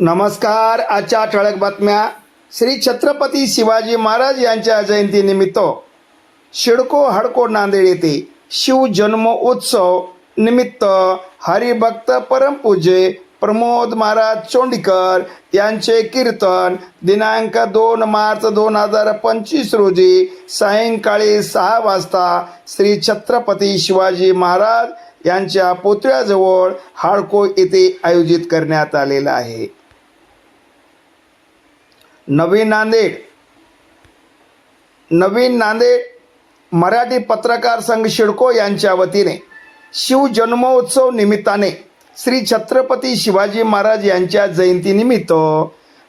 नमस्कार आजच्या ठळक बातम्या. श्री छत्रपती शिवाजी महाराज यांच्या जयंतीनिमित्त शिडको हडको नांदेड येथे शिवजन्मोत्सव निमित्त हरिभक्त परमपूज्य प्रमोद महाराज चोंडीकर यांचे कीर्तन दिनांक दोन मार्च दोन हजार पंचवीस रोजी सायंकाळी सहा वाजता श्री छत्रपती शिवाजी महाराज यांच्या पुतळ्याजवळ हाडको येथे आयोजित करण्यात आलेला आहे. नवीन नांदेड. नवीन नांदेड मराठी पत्रकार संघ शिडको यांच्या वतीने शिवजन्मोत्सव निमित्ताने श्री छत्रपती शिवाजी महाराज यांच्या जयंतीनिमित्त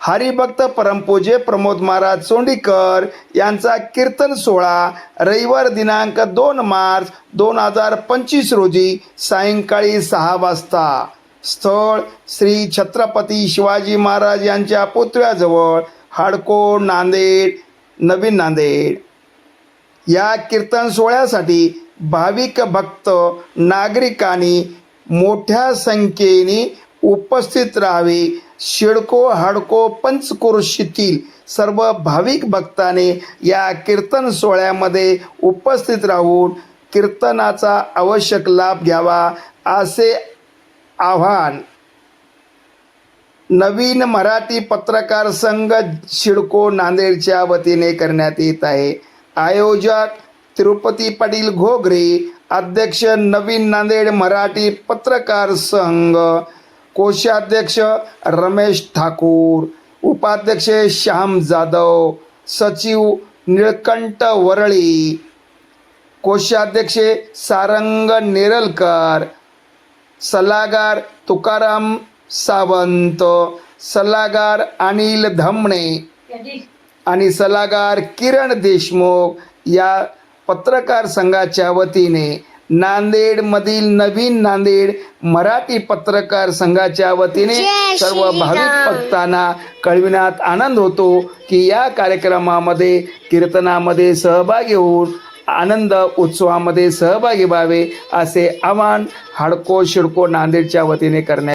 हरिभक्त परमपूजे प्रमोद महाराज सोंडीकर यांचा कीर्तन सोहळा रविवार दिनांक दोन मार्च दोन हजार पंचवीस रोजी सायंकाळी सहा वाजता. स्थळ श्री छत्रपती शिवाजी महाराज यांच्या पुतळ्याजवळ हाडको नांदेड नवीन नांदेड. या कीर्तन सोहळ्यासाठी भाविक भक्त नागरिकांनी मोठ्या संख्येने उपस्थित राहावे. शिडको हाडको पंचक्रोशीतील सर्व भाविक भक्ताने या कीर्तन सोहळ्यामध्ये उपस्थित राहून कीर्तनाचा आवश्यक लाभ घ्यावा असे आव्हान नवीन मराठी पत्रकार संघ शिडको नांदेडच्या वतीने करण्यात येत आहे. आयोजक तिरुपती पाटील घोगरे अध्यक्ष नवीन नांदेड मराठी पत्रकार संघ कोषाध्यक्ष रमेश ठाकूर उपाध्यक्ष श्याम जाधव सचिव निळकंठ वरळी कोषाध्यक्ष सारंग नेरलकर सल्लागार तुकाराम सावंत सल्लागार अनिल धमणे आणि सल्लागार किरण देशमुख या पत्रकार संघाच्या वतीने नांदेडमधील नवीन नांदेड मराठी पत्रकार संघाच्या वतीने सर्व. भाविक भक्तांना कळविण्यात आनंद होतो की या कार्यक्रमामध्ये कीर्तनामध्ये सहभागी होऊन आनंद उत्सवामध्ये सहभागी व्हावे असे आवाहन हाडको शिडको नांदेडच्या वतीने करण्यात